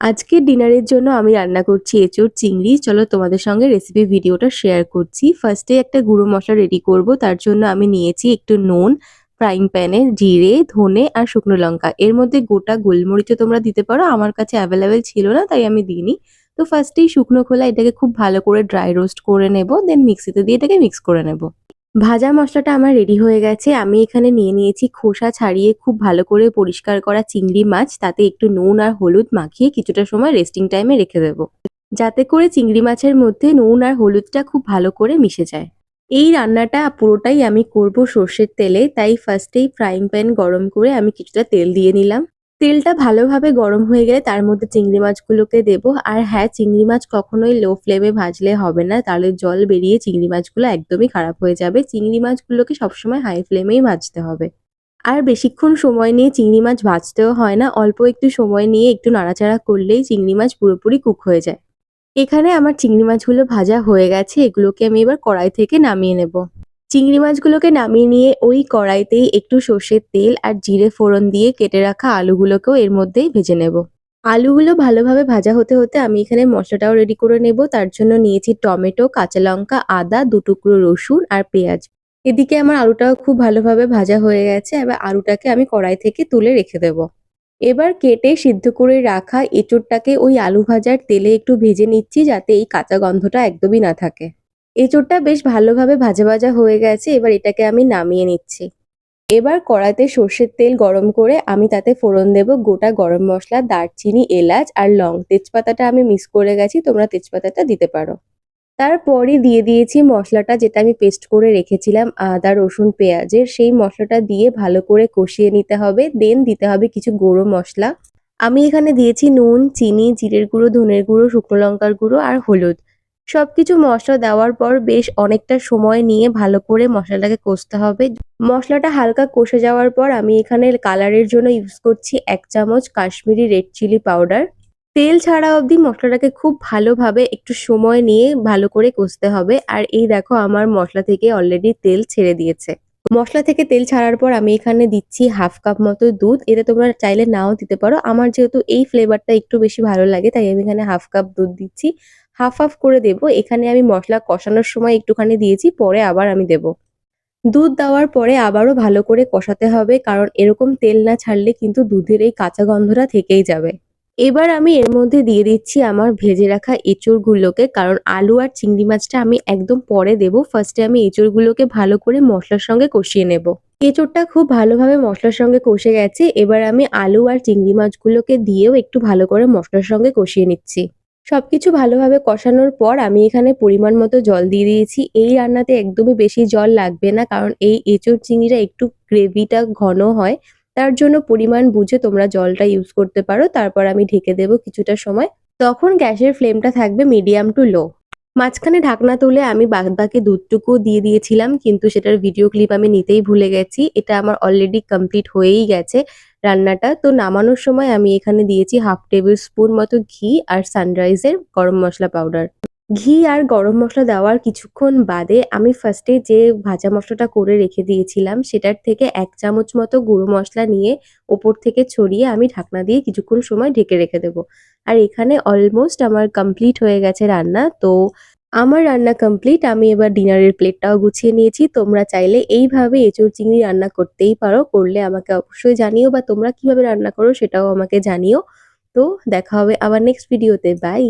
আজকের ডিনারের জন্য আমি রান্না করছি এঁচোড় চিংড়ি। চলো তোমাদের সঙ্গে রেসিপি ভিডিওটা শেয়ার করছি। ফার্স্টে একটা গুঁড়ো মশলা রেডি করব। তার জন্য আমি নিয়েছি একটু নুন ফ্রাইং প্যানে জিরে, ধনে আর শুকনো লঙ্কা। এর মধ্যে গোটা গোলমরিচও তোমরা দিতে পারো। আমার কাছে অ্যাভেলেবেল ছিল না, তাই আমি দিইনি। তো ফার্স্টেই শুকনো খোলা এটাকে খুব ভালো করে ড্রাই রোস্ট করে নেব দেন মিক্সিতে দিয়ে এটাকে মিক্স করে নেব। ভাজা মশলাটা আমার রেডি হয়ে গেছে। আমি এখানে নিয়ে নিয়েছি খোসা ছাড়িয়ে খুব ভালো করে পরিষ্কার করা চিংড়ি মাছ। তাতে একটু নুন আর হলুদ মাখিয়ে কিছুটা সময় রেস্টিং টাইমে রেখে দেবো। যাতে করে চিংড়ি মাছের মধ্যে নুন আর হলুদটা খুব ভালো করে মিশে যায়। এই রান্নাটা পুরোটাই আমি করব সর্ষের তেলে। তাই ফার্স্টেই ফ্রাইং প্যান গরম করে আমি কিছুটা তেল দিয়ে নিলাম। তেলটা ভালোভাবে গরম হয়ে গেলে তার মধ্যে চিংড়ি মাছগুলোকে দেব। আর হ্যাঁ চিংড়ি মাছ কখনোই লো ফ্লেমে ভাজলে হবে না। তাহলে জল বেরিয়ে চিংড়ি মাছগুলো একদমই খারাপ হয়ে যাবে। চিংড়ি মাছগুলোকে সবসময় হাই ফ্লেমেই ভাজতে হবে। আর বেশিক্ষণ সময় নিয়ে চিংড়ি মাছ ভাজতেও হয় না। অল্প একটু সময় নিয়ে একটু নাড়াচাড়া করলেই চিংড়ি মাছ পুরোপুরি কুক হয়ে যায়। এখানে আমার চিংড়ি মাছগুলো ভাজা হয়ে গেছে। এগুলোকে আমি এবার কড়াই থেকে নামিয়ে নেব। চিংড়ি মাছগুলোকে নামিয়ে নিয়ে ওই কড়াইতেই একটু সর্ষের তেল আর জিরে ফোড়ন দিয়ে কেটে রাখা আলুগুলোকেও এর মধ্যেই ভেজে নেব। আলুগুলো ভালোভাবে ভাজা হতে হতে আমি এখানে মশলাটাও রেডি করে নেব। তার জন্য নিয়েছি টমেটো, কাঁচা লঙ্কা, আদা, দু টুকরো রসুন আর পেঁয়াজ। এদিকে আমার আলুটাও খুব ভালোভাবে ভাজা হয়ে গেছে। এবার আলুটাকে আমি কড়াই থেকে তুলে রেখে দেব। এবার কেটে সিদ্ধ করে রাখা এঁচোড়টাকে ওই আলু ভাজার তেলে একটু ভেজে নিচ্ছি যাতে এই কাঁচা গন্ধটা একদমই না থাকে। এঁচোড়টা বেশ ভালোভাবে ভাজা ভাজা হয়ে গেছে, এবার এটাকে আমি নামিয়ে নিচ্ছি। এবার কড়াতে সর্ষের তেল গরম করে আমি তাতে ফোড়ন দেব, গোটা গরম মশলা, দারচিনি, এলাচ আর লং। তেজপাতাটা আমি মিস করে গেছি, তোমরা তেজপাতাটা দিতে পারো। তারপরই দিয়ে দিয়েছি মশলাটা, যেটা আমি পেস্ট করে রেখেছিলাম, আদা, রসুন, পেঁয়াজের। সেই মশলাটা দিয়ে ভালো করে কষিয়ে নিতে হবে, দেন দিতে হবে কিছু গুঁড়ো মশলা। আমি এখানে দিয়েছি নুন, চিনি, জিরের গুঁড়ো, ধনের গুঁড়ো, শুকনো লঙ্কার গুঁড়ো আর হলুদ। সবকিছু মশলা দেওয়ার পর বেশ অনেকটা সময় নিয়ে ভালো করে মশলাটাকে কষতে হবে। মশলাটা হালকা কষে যাওয়ার পর আমি এখানে কালারের জন্য ইউজ করছি এক চামচ কাশ্মীরি রেড চিলি পাউডার তেল ছাড়া অবধি মশলাটাকে খুব ভালোভাবে একটু সময় নিয়ে ভালো করে কষতে হবে। আর এই দেখো আমার মশলা থেকে অলরেডি তেল ছেড়ে দিয়েছে। মশলা থেকে তেল ছাড়ার পর আমি এখানে দিচ্ছি হাফ কাপ মতো দুধ। এটা তোমরা চাইলে নাও দিতে পারো। আমার যেহেতু এই ফ্লেভারটা একটু বেশি ভালো লাগে, তাই আমি এখানে হাফ কাপ দুধ দিচ্ছি। হাফ হাফ করে দেব। এখানে আমি মশলা কষানোর সময় একটুখানি দিয়েছি, পরে আবার আমি দেব। দুধ দেওয়ার পরে আবারও ভালো করে কষাতে হবে, কারণ এরকম তেল না ছাড়লে কিন্তু দুধের এই কাঁচা গন্ধটা থেকেই যাবে। এবার আমি এর মধ্যে দিয়ে দিচ্ছি আমার ভেজে রাখা এঁচড়গুলোকে, কারণ আলু আর চিংড়ি মাছটা আমি একদম পরে দেব। ফার্স্টে আমি এঁচড়গুলোকে ভালো করে মশলার সঙ্গে কষিয়ে নেব। এঁচড়টা খুব ভালোভাবে মশলার সঙ্গে কষে গেছে। এবার আমি আলু আর চিংড়ি মাছগুলোকে দিয়েও একটু ভালো করে মশলার সঙ্গে কষিয়ে নিচ্ছি। সবকিছু ভালোভাবে কষানোর পর আমি এখানে পরিমাণ মতো জল দিয়ে দিয়েছি। এই রান্নাতে একদমই বেশি জল লাগবে না, কারণ এই এঁচড় চিংড়িটা একটু গ্রেভিটা ঘন হয়। তার জন্য পরিমাণ বুঝে তোমরা জলটা ইউজ করতে পারো, তারপর আমি ঢেকে দেব কিছুটা সময়। তখন গ্যাসের ফ্লেমটা থাকবে মিডিয়াম টু লো মাঝখানে ঢাকনা তুলে আমি বাদবাকি দুধটুকু দিয়ে দিয়েছিলাম, কিন্তু সেটার ভিডিও ক্লিপ আমি নিতেই ভুলে গেছি। এটা আমার অলরেডি কমপ্লিট হয়েই গেছে রান্নাটা। তো নামানোর সময় আমি এখানে দিয়েছি হাফ টেবিল স্পুন মতো ঘি আর সানরাইজের গরম মশলা পাউডার ঘি আর গরম মশলা দেওয়ার কিছুক্ষণ বাদে আমি ফার্স্টে যে ভাজা মশলাটা করে রেখে দিয়েছিলাম, সেটার থেকে এক চামচ মতো গুঁড়ো মশলা নিয়ে ওপর থেকে ছড়িয়ে আমি ঢাকনা দিয়ে কিছুক্ষণ সময় ঢেকে রেখে দেবো। আর এখানে অলমোস্ট আমার কমপ্লিট হয়ে গেছে রান্না, তো আমার রান্না কমপ্লিট আমি এবার ডিনারের প্লেটটাও গুছিয়ে নিয়েছি। তোমরা চাইলে এইভাবে এঁচড় চিংড়ি রান্না করতেই পারো, করলে আমাকে অবশ্যই জানিও বা তোমরা কীভাবে রান্না করো সেটাও আমাকে জানিও। তো দেখা হবে আবার নেক্সট ভিডিওতে বাই